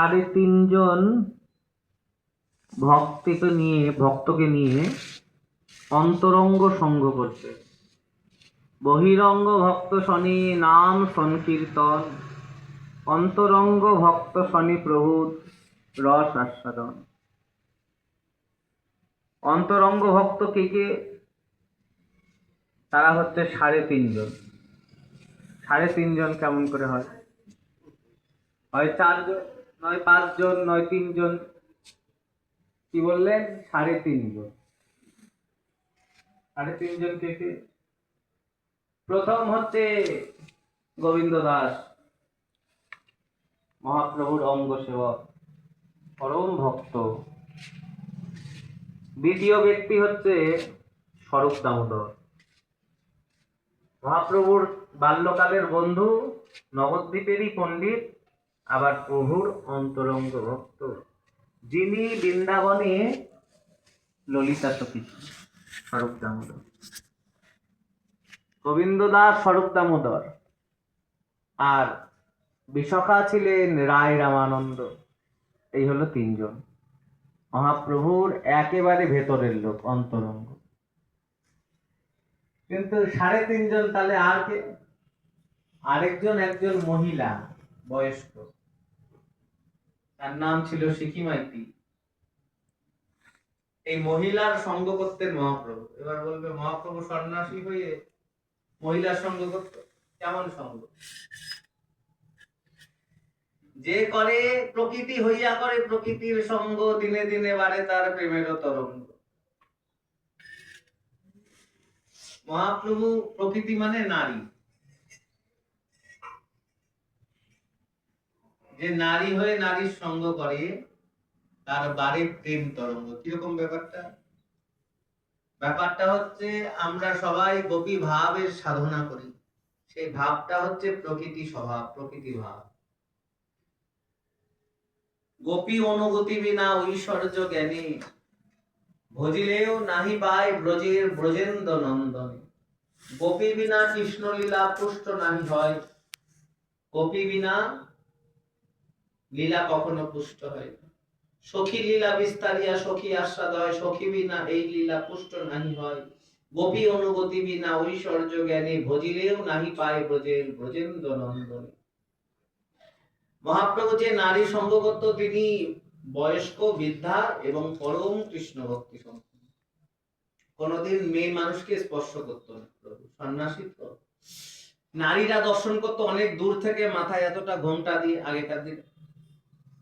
সাড়ে তিনজন ভক্তিকে নিয়ে, ভক্তকে নিয়ে অন্তরঙ্গ সঙ্গ করছে। বহিরঙ্গ ভক্ত শনি নাম সংকীর্তন, অন্তরঙ্গ ভক্ত শনি প্রভু রস আস্বাদন। অন্তরঙ্গ ভক্ত কে কে? তারা হচ্ছে সাড়ে তিনজন। সাড়ে তিনজন কেমন করে হয়? হয় চারজন। নয় পাঁচজন, নয় তিনজন। কি বললেন? সাড়ে তিনজন। সাড়ে তিনজন কে কে? প্রথম হচ্ছে গোবিন্দ দাস, মহাপ্রভুর অঙ্গ সেবক, পরম ভক্ত। দ্বিতীয় ব্যক্তি হচ্ছে স্বরূপ দামোদর। মহাপ্রভুর বাল্যকালের বন্ধু নবদ্বীপেরই পণ্ডিত আবার প্রভুর অন্তরঙ্গ ভক্ত। যিনি বৃন্দাবনে ললিতা সখী স্বরূপ দামোদর গোবিন্দ দাস স্বরূপ দামোদর আর বিশাখা ছিলেন রায় রামানন্দ। এই হলো তিনজন। মহাপ্রভুর একেবারে ভেতরের লোক, অন্তরঙ্গ। কিন্তু সাড়ে তিনজন তাহলে আর কে? আরেকজন একজন মহিলা। বয়স্ক। তার নাম ছিল সিকি মাইতি এই মহিলার সঙ্গ করতেন মহাপ্রভু। এবার বলবে, মহাপ্রভু সন্ন্যাসী হয়ে মহিলার সঙ্গ করত? কেমন সঙ্গ? যে করে প্রকৃতি হইয়া করে প্রকৃতির সঙ্গ, দিনে দিনে বাড়ে তার প্রেমের তরঙ্গ। মহাপ্রভু প্রকৃতি মানে নারী। যে নারী হয়ে নারীর সঙ্গ করে, তার বাড়ে প্রেম তরঙ্গ। কীরকম ব্যাপারটা? ব্যাপারটা হচ্ছে, আমরা সবাই গোপী ভাবের সাধনা করি। সেই ভাবটা হচ্ছে প্রকৃতি স্বভাব, প্রকৃতি ভাব। গোপী অনুগতি বিনা ঐশ্বর্য জ্ঞানী, ভজিলেও নাহি পায় ব্রজের ব্রজেন্দ্র নন্দনে গোপী বিনা কৃষ্ণ লীলা পুষ্ট নাহি হয়। গোপী বিনা লীলা কখনো পুষ্ট হয় না। সখী লীলা বিস্তারিয়া, সখী আস্বাদ হয়, সখী বিনা এই লীলা পুষ্ট নাহি হয়। গোপী অনুগতি বিনা ঐশ্বর্য জ্ঞানী ভজিলেও নাহি পায় ব্রজের ব্রজেন্দ্র নন্দনে মহাপ্রভু যে নারী করত তিনি বয়স্ক, বৃদ্ধা এবং পরম কৃষ্ণ ভক্তি সম্পন্ন। কোনদিন মেয়ে মানুষকে স্পর্শ করতো না সন্ন্যাসী তো। নারীরা দর্শন করতো অনেক দূর থেকে, মাথায় এতটা ঘোমটা দিয়ে আগেকার দিন।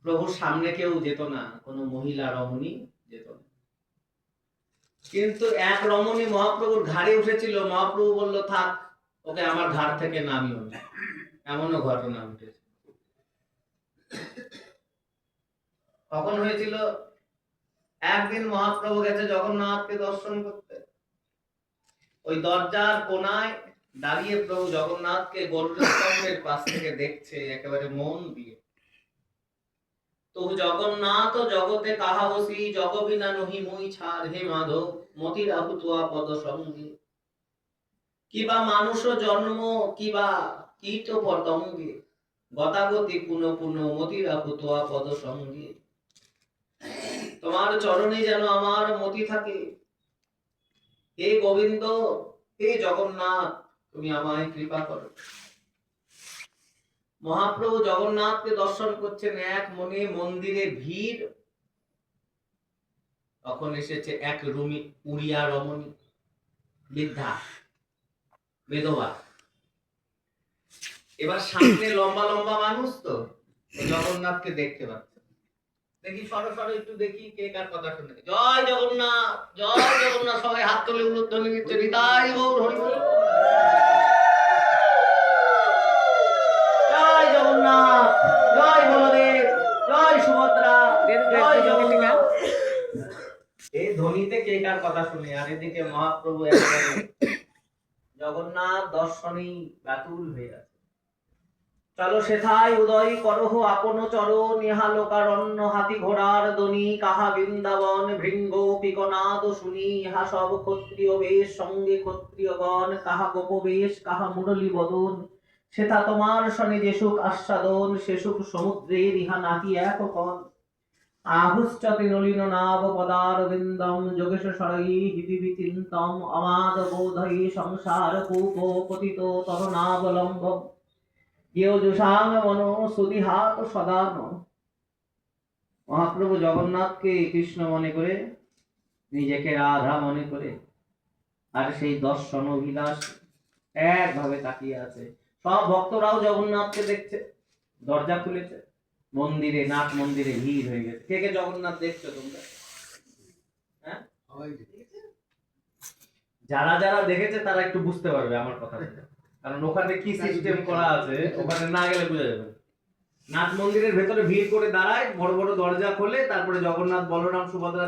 প্রভুর সামনে কেউ যেত না, কোনো মহিলা রমণী যেত না। কিন্তু এক রমণী মহাপ্রভুর ঘাড়ে উঠেছিল, মহাপ্রভু বলল, থাক, ওকে আমার ঘাড় থেকে নামিও না। এমনও ঘটনা উঠেছে কখন হয়েছিল? একদিন মহাপ্রভু গেছে জগন্নাথকে দর্শন করতে। ওই দরজার কোনায় দাঁড়িয়ে প্রভু জগন্নাথকে গরুড়স্তম্ভের পাশ থেকে দেখছে, একেবারে মন দিয়ে। জগন্নাথ জগতে কাহা বসি? জগ বিনা নহি মুই হে মাধব মতির আহুতুয়া পদ সঙ্গে। কিবা মানুষ জন্ম, কিবা কীট পতঙ্গে। গতাগতি পুনঃ পুনঃ মতির আহুতুয়া পদ সঙ্গে। তোমার চরণে যেন আমার মতি থাকে। হে গোবিন্দ, হে জগন্নাথ, তুমি আমায় কৃপা করো। মহাপ্রভু জগন্নাথকে দর্শন করছেন এক মনে মন্দিরে ভিড়। তখন এসেছে এক রুমি, উড়িয়া রমণী, বৃদ্ধা বেদবা এবার সামনে লম্বা লম্বা মানুষ তো জগন্নাথকে দেখতে পাচ্ছে। দেখি সরো সরো একটু দেখি কে কার কথা শুনে। জয় জগন্নাথ জয় জগন্নাথ, সবাই হাত তুলে উলুধ্বনি দিচ্ছে হৃদয় গৌর হরি বল। জয় জগন্নাথ জয় বলদেব জয় সুভদ্রা জয় জগন্নাথ এই ধ্বনিতে কে কার কথা শুনে আর এদিকে মহাপ্রভু জগন্নাথ দর্শনেই ব্যাতুল হয়ে আছে চলো সেথায় উদয় করহ আপন চরণ ইহা লোকারণ্য হাতি ঘোড়ার দনি কাহা বৃন্দাবন ভৃঙ্গ পিকনাদ শুনি ইহা সব ক্ষত্রিয় বেশ সঙ্গে ক্ষত্রিয়গণ কাহা গোপ বেশ কাহা মুরলী বদন সেটা তোমার শনি যে সুখ আস্বাদন, সে সুখ সমুদ্রের, ইহা নাকি এক কণ আহুশ্চতি নলিন নাব পদারবিন্দম, যোগেশ সরয়ী হিদিবি চিন্তম অমাদ বোধয়ী সংসার কূপ পতিত তরুণাবলম্ব। কেউ জুষাং মনো সুদিহাত সদান মহাপ্রভু জগন্নাথকে কৃষ্ণ মনে করে, নিজেকে রাধা মনে করে, আর সেই দর্শন অভিলাষ একভাবে তাকিয়ে আছে। সব ভক্তরাও জগন্নাথকে দেখছে, দরজা খুলেছে, মন্দিরে নাট মন্দিরে ভিড় হয়ে গেছে। কে কে জগন্নাথ দেখছ তোমরা? হ্যাঁ? যারা যারা দেখেছে তারা একটু বুঝতে পারবে আমার কথা কারণ ওখানে কি সিস্টেম করা আছে, ওখানে না গেলে বোঝা যাবে নাথ মন্দিরের ভেতরে ভিড় করে দাঁড়ায়, বড় বড় দরজা খোলে, তারপরে জগন্নাথ, বলরাম, সুভদ্রা